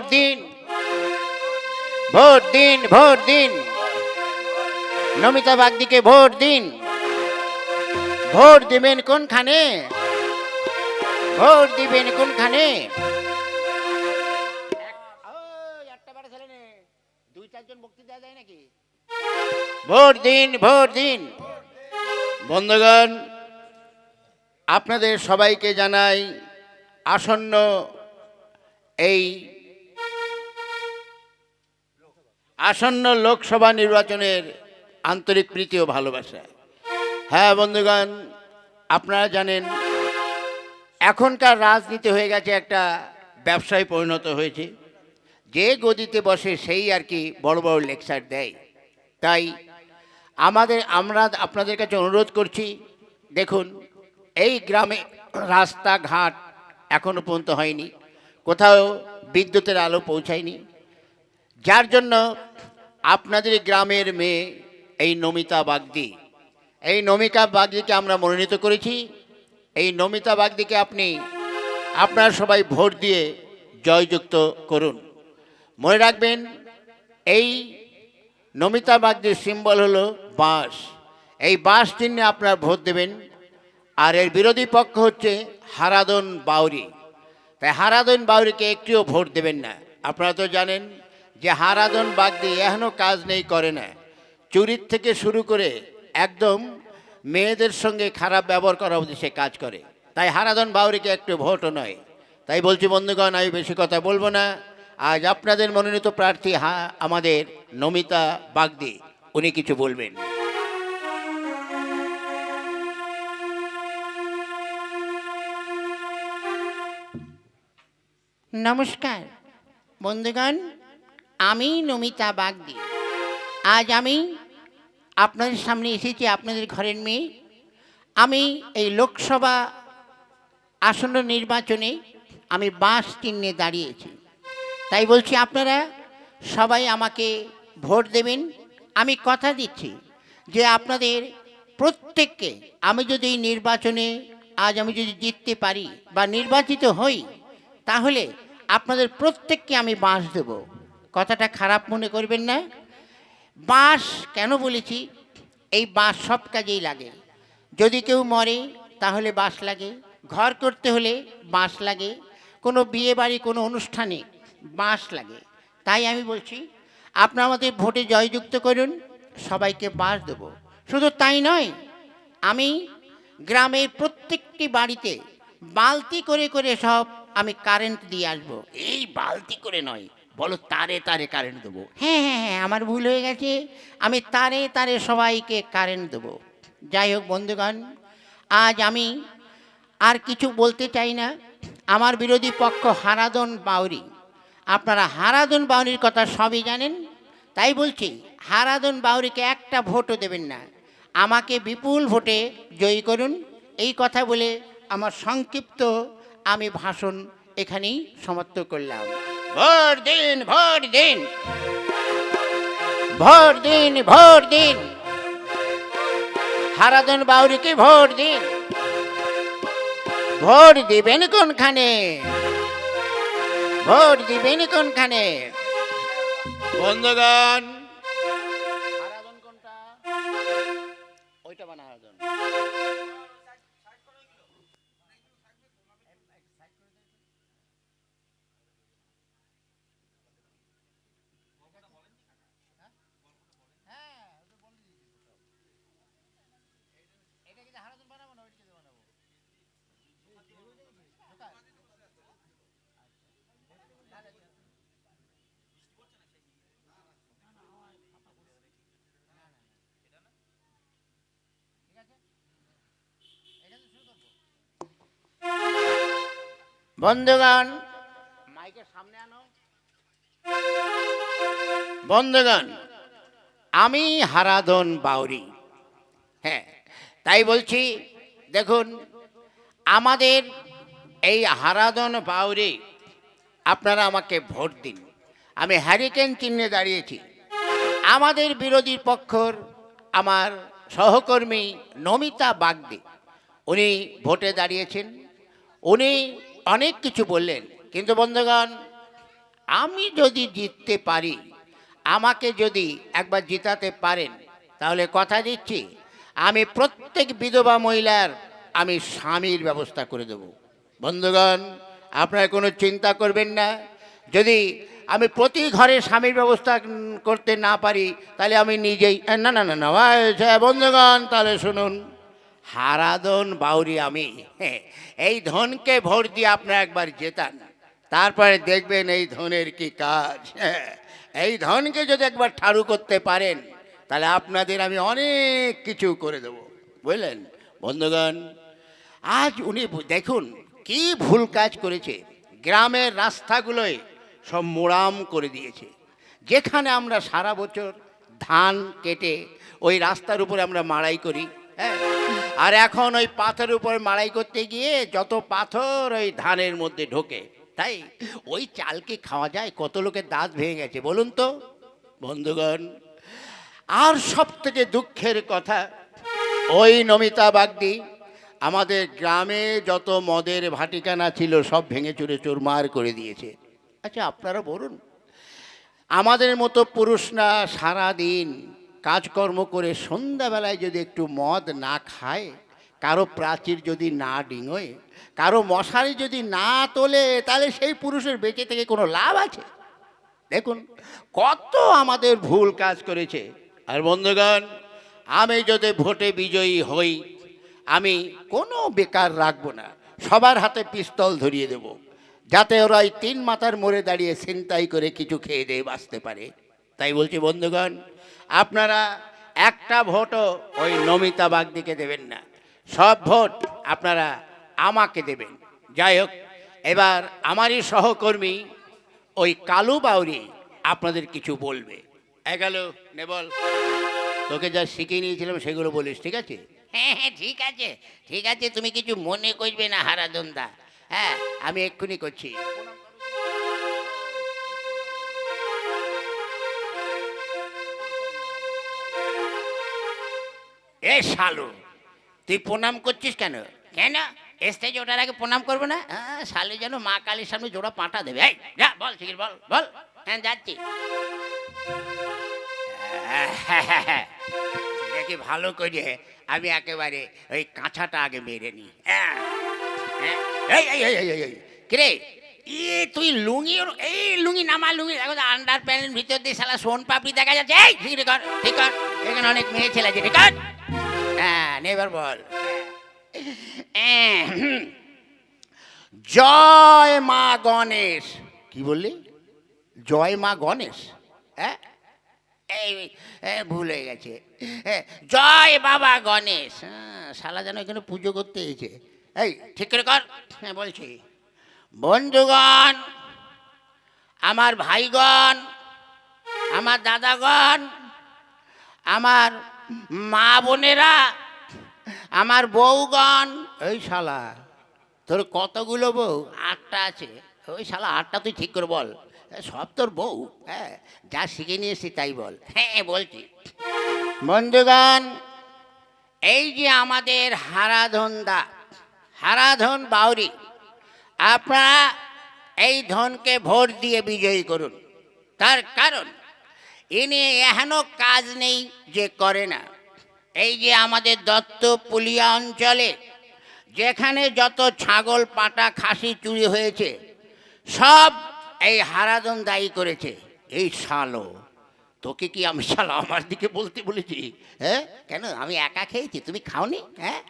Vote দিন vote দিন vote দিন নমিতা বাগদিকে ভোট দিন ভোট দিবেন কোনখানে? ভোট দিবেন কোনখানে? দুই চারজন বক্তৃতা দেয় নাকি? ভোট দিন ভোট দিন। বন্ধুগণ আপনাদের সবাইকে জানাই আসন্ন এই আসন্ন লোকসভা নির্বাচনের আন্তরিক প্রীতি ও ভালোবাসা। হ্যাঁ বন্ধুগণ, আপনারা জানেন, এখনকার রাজনীতি হয়ে গেছে একটা ব্যবসায় পরিণত হয়েছে। যে গদিতে বসে সেই আর কি বড় বড় লেকচার দেয়। তাই আমাদের, আমরা আপনাদের কাছে অনুরোধ করছি, দেখুন, এই গ্রামে রাস্তাঘাট এখনও পর্যন্ত হয়নি। কোথাও বিদ্যুতের আলো পৌঁছায়নি। যার জন্য আপনাদের গ্রামের মেয়ে, এই নমিতা বাগদি, এই নমিতা বাগদিকে আমরা মনোনীত করেছি। এই নমিতা বাগদিকে আপনি, আপনারা সবাই ভোট দিয়ে জয়যুক্ত করুন। মনে রাখবেন, এই নমিতা বাগদির সিম্বল হলো বাঁশ। এই বাঁশ চিহ্নে আপনার ভোট দেবেন। আর এর বিরোধী পক্ষ হচ্ছে হারাদন বাউরি। তাই হারাদন বাউরিকে একটিও ভোট দেবেন না। আপনারা তো জানেন যে হারাদন বাগদি এখনও কাজ নেই করে না। চুরির থেকে শুরু করে একদম মেয়েদের সঙ্গে খারাপ ব্যবহার করা অবধি সে কাজ করে। তাই হারাদন বাউরিকে একটু ভোটও নয়। তাই বলছি, বন্ধুগণ, আমি বেশি কথা বলব না। আজ আপনাদের মনোনীত প্রার্থী হা, আমাদের নমিতা বাগদি। উনি কিছু বলবেন। নমস্কার। বন্ধুগণ আমি নমিতা বাগদি। আজ আমি আপনাদের সামনে এসেছি আপনাদের ঘরের মেয়ে। আমি এই লোকসভা আসন্ন নির্বাচনে আমি বাঁশ চিহ্নে দাঁড়িয়েছি। তাই বলছি, আপনারা সবাই আমাকে ভোট দেবেন। আমি কথা দিচ্ছি যে আপনাদের প্রত্যেককে আমি যদি নির্বাচনে, আজ আমি যদি জিততে পারি বা নির্বাচিত হই, তাহলে আপনাদের প্রত্যেককে আমি বাঁশ দেব। কথাটা খারাপ মনে করবেন না। বাঁশ কেন বলেছি? এই বাঁশ সব কাজেই লাগে। যদি কেউ মরে, তাহলে বাঁশ লাগে। ঘর করতে হলে বাঁশ লাগে। কোনো বিয়ে বাড়ি কোনো অনুষ্ঠানে বাঁশ লাগে। তাই আমি বলছি, আপনারা আমাদের ভোটে জয়যুক্ত করুন, সবাইকে বাঁশ দেবো। শুধু তাই নয়, আমি গ্রামের প্রত্যেকটি বাড়িতে বালতি করে করে সব আমি কারেন্ট দিয়ে আসব। এই বালতি করে নয় বলো, তারে তারে কারেন্ট দেবো। হ্যাঁ হ্যাঁ হ্যাঁ আমার ভুল হয়ে গেছে। আমি তারে তারে সবাইকে কারেন্ট দেবো। যাই হোক, বন্ধুগণ, আজ আমি আর কিছু বলতে চাই না। আমার বিরোধী পক্ষ হারাদন বাউরি। আপনারা হারাদন বাউরির কথা সবই জানেন। তাই বলছি হারাদন বাউরিকে একটা ভোটও দেবেন না। আমাকে বিপুল ভোটে জয়ী করুন। এই কথা বলে আমার সংক্ষিপ্ত আমি ভাষণ এখানেই সমাপ্ত করলাম। ভোট দিন ভোট দিন। ভোট দিন ভোট দিন। হারাদন বাউরিকে ভোট দিন। ভোট দিবেন কোনখানে? ভোট দিবেন কোনখানে? বন্ধুগণ বন্ধুগণ। মাইকের সামনে আনো। বন্ধুগণ আমি হারাধন বাউরি। হ্যাঁ তাই বলছি দেখুন আমাদের এই হারাধন বাউরি আপনারা আমাকে ভোট দিন। আমি হ্যারিকেন চিহ্নে দাঁড়িয়েছি। আমাদের বিরোধী পক্ষর আমার সহকর্মী নমিতা বাগদে উনি ভোটে দাঁড়িয়েছেন। উনি অনেক কিছু বললেন। কিন্তু বন্ধুগণ, আমি যদি জিততে পারি, আমাকে যদি একবার জিতাতে পারেন, তাহলে কথা দিচ্ছি, আমি প্রত্যেক বিধবা মহিলার আমি স্বামীর ব্যবস্থা করে দেব। বন্ধুগণ, আপনারা কোনো চিন্তা করবেন না। যদি আমি প্রতি ঘরে স্বামীর ব্যবস্থা করতে না পারি, তাহলে আমি নিজেই, না না না না বন্ধুগণ, তাহলে শুনুন। হারাদন বাউরি আমি। হ্যাঁ, এই ধনকে ভোট দিয়ে আপনারা একবার জেতান। তারপরে দেখবেন এই ধনের কি কাজ। এই ধনকে যদি একবার ঠাড়ু করতে পারেন তাহলে আপনাদের আমি অনেক কিছু করে দেব। বুঝলেন? বন্ধুগণ আজ উনি দেখুন কি ভুল কাজ করেছে। গ্রামের রাস্তাগুলোয় সব মোড়াম করে দিয়েছে। যেখানে আমরা সারা বছর ধান কেটে ওই রাস্তার উপরে আমরা মাড়াই করি। হ্যাঁ? আর এখন ওই পাথরের উপরে মাড়াই করতে গিয়ে যত পাথর ওই ধানের মধ্যে ঢোকে, তাই ওই চালকে খাওয়া যায়? কত লোকের দাঁত ভেঙে গেছে, বলুন তো। বন্ধুগণ, আর সব থেকে দুঃখের কথা, ওই নমিতা বাগদি, আমাদের গ্রামে যত মদের ভাটিকানা ছিল, সব ভেঙে চুরে চুরমার করে দিয়েছে। আচ্ছা আপনারা বলুন, আমাদের মতো পুরুষরা সারাদিন কাজকর্ম করে সন্ধ্যাবেলায় যদি একটু মদ না খায়, কারও প্রাচীর যদি না ডিঙোয়, কারও মশারি যদি না তোলে, তাহলে সেই পুরুষের বেঁচে থেকে কোনো লাভ আছে? দেখুন, কত আমাদের ভুল কাজ করেছে। আর বন্ধুগণ, আমি যদি ভোটে বিজয়ী হই, আমি কোনো বেকার রাখব না। সবার হাতে পিস্তল ধরিয়ে দেব, যাতে ওরা তিন মাথার মোড়ে দাঁড়িয়ে ছিনতাই করে কিছু খেয়ে দিয়ে বাঁচতে পারে। তাই বলছি বন্ধুগণ আপনারা একটা ভোটও ওই নমিতা বাগদিকে দেবেন না। সব ভোট আপনারা আমাকে দেবেন। যাই হোক, এবার আমারই সহকর্মী ওই কালু বাউরি আপনাদের কিছু বলবে। এগাল নেবল তোকে যা শিখিয়ে নিয়েছিলাম সেগুলো বলিস, ঠিক আছে? হ্যাঁ হ্যাঁ ঠিক আছে। ঠিক আছে, তুমি কিছু মনে করবে না হারাদন্দা হ্যাঁ আমি এক্ষুনি করছি। এ শালু তুই প্রণাম করছিস কেন? কেন? স্টেজে ওঠার আগে প্রণাম করব না? হ্যাঁ শালে যেন মা কালীর সামনে জোড়া পাঁটা দেবে। এই যা বল শিখির বল বল। হ্যাঁ যাচ্ছি। দেখি ভালো করে আমি একেবারে ওই কাঁচাটা আগে মেরে নি হ্যাঁ, হ্যাঁ, কিরে? ই তুই লুঙ্গি এই লুঙ্গি নামা লুঙ্গি দেখো আন্ডার প্যান্টের ভিতর দিয়ে শালা সোন পাপড়ি দেখা যাচ্ছে। এই ঠিক কর ঠিক কর। এখানে অনেক মেয়ে ছেলে আছে ঠিক কর। হ্যাঁ নেবার বল। জয় মা গণেশ। কি বললি? জয় মা গণেশ? হ্যাঁ? এই ভুল হয়ে গেছে। জয় বাবা গণেশ। হ্যাঁ, শালা যেন এখানে পুজো করতে এসেছে। এই ঠিক করে কর। হ্যাঁ বলছি। বন্ধুগণ আমার ভাইগণ আমার দাদাগণ আমার মা বোনেরা আমার বউগণ। এই শালা তোর কতগুলো বউ? আটটা আছে। ওই শালা আটটা তুই ঠিক করে বল। সব তোর বউ? হ্যাঁ যা শিখে নিয়েছি তাই বল। হ্যাঁ বলছি। বন্ধুগণ এই যে আমাদের হারাধন দা হারাধন বাউরি আপনারা এই ধনকে ভোট দিয়ে বিজয়ী করুন। তার কারণ ইনি এহেন কাজ নেই যে করে না। এই যে আমাদের দত্ত পুলিয়া অঞ্চলে, যেখানে যত ছাগল, পাটা, খাসি চুরি হয়েছে, সব এই হারাদন দায়ী করেছে। এই শালো, তোকে কি আমি শালো আমার দিকে বলতে বলেছি? হ্যাঁ? কেন? আমি একা খেয়েছি? তুমি খাওনি? হ্যাঁ?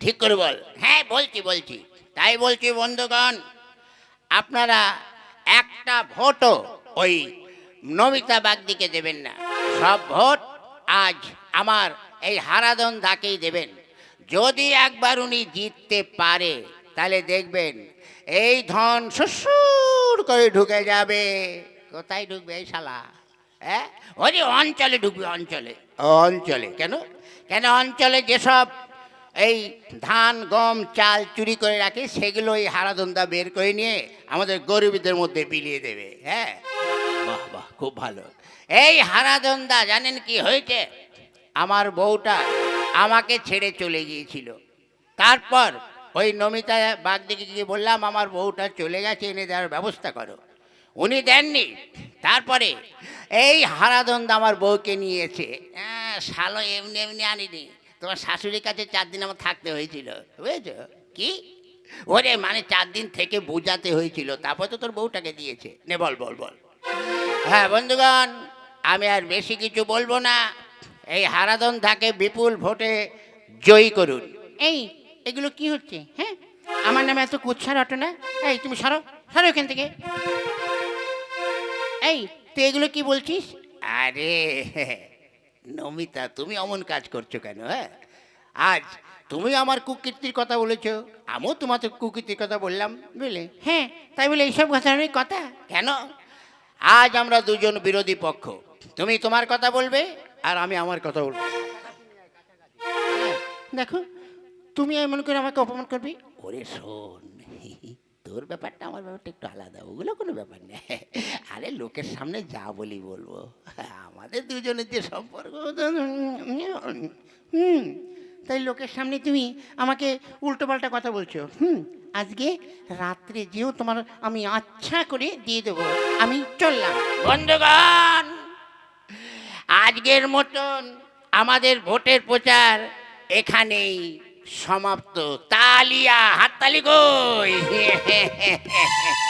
ঠিক করে বল। হ্যাঁ বলছি বলছি। তাই বলছি বন্ধুগণ, আপনারা একটা ভোটও ওই নমিতা বাগদিকে দেবেন না। সব ভোট আজ আমার এই হারাদন দাকেই দেবেন। যদি একবার উনি জিততে পারে তাহলে দেখবেন এই ধন শ্বশুর করে ঢুকে যাবে। কোথায় ঢুকবে এই শালা? হ্যাঁ? ওই যে অঞ্চলে ঢুকবে অঞ্চলে। অঞ্চলে কেন? কেন অঞ্চলে যেসব এই ধান গম চাল চুরি করে রাখে সেগুলো এই হারাদন্দা বের করে নিয়ে আমাদের গরিবদের মধ্যে বিলিয়ে দেবে। হ্যাঁ? বাহ খুব ভালো। এই হারাদন্দা জানেন কি হয়েছে? আমার বউটা আমাকে ছেড়ে চলে গিয়েছিল। তারপর ওই নমিতা বাগদিকে গিয়ে বললাম, আমার বউটা চলে গেছে, এনে দেওয়ার ব্যবস্থা করো। উনি দেননি। তারপরে এই হারাদন্দ আমার বউকে নিয়েছে। হ্যাঁ শালো এমনি এমনি আনিনি। তোমার শাশুড়ির কাছে চার দিন আমার থাকতে হয়েছিল, বুঝেছ? কি? ওরে মানে চার দিন থেকে বোঝাতে হয়েছিল। তারপর তো তোর বউটাকে দিয়েছে। নে, বল বল বল। হ্যাঁ বন্ধুগণ আমি আর বেশি কিছু বলব না। এই হারাদন থাকে বিপুল ভোটে জয়ী করুন। এই এগুলো কি হচ্ছে হ্যাঁ? আমার নামে এত রটো না? এই তুমি সরো সরো এখান থেকে। এই তুই এগুলো কি বলছিস? আরে নমিতা তুমি অমন কাজ করছ কেন হ্যাঁ? আজ তুমি আমার কুকীর্তির কথা বলেছ আমিও তোমার কুকীর্তির কথা বললাম বুঝলে? হ্যাঁ তাই বলে এইসব ধরনের কথা? কেন? আজ আমরা দুজন বিরোধী পক্ষ। তুমি তোমার কথা বলবে আর আমি আমার কথা বলব। দেখো, তুমি এমন করে আমাকে অপমান করবে? ওরে শোন, তোর ব্যাপারটা, আমার ব্যাপারটা একটু আলাদা, ওগুলো কোনো ব্যাপার নেই আরে লোকের সামনে যা বলি বলব, আমাদের দুজনের যে সম্পর্ক হুম, তাই লোকের সামনে তুমি আমাকে উল্টোপাল্টা কথা বলছো, হুম। আজকে রাত্রে যেও তোমার আমি আচ্ছা করে দিয়ে দেবো। আমি চললাম। বন্ধুগণ, আজকের মতন আমাদের ভোটের প্রচার এখানেই সমাপ্ত। তালিয়া, হাততালি কই?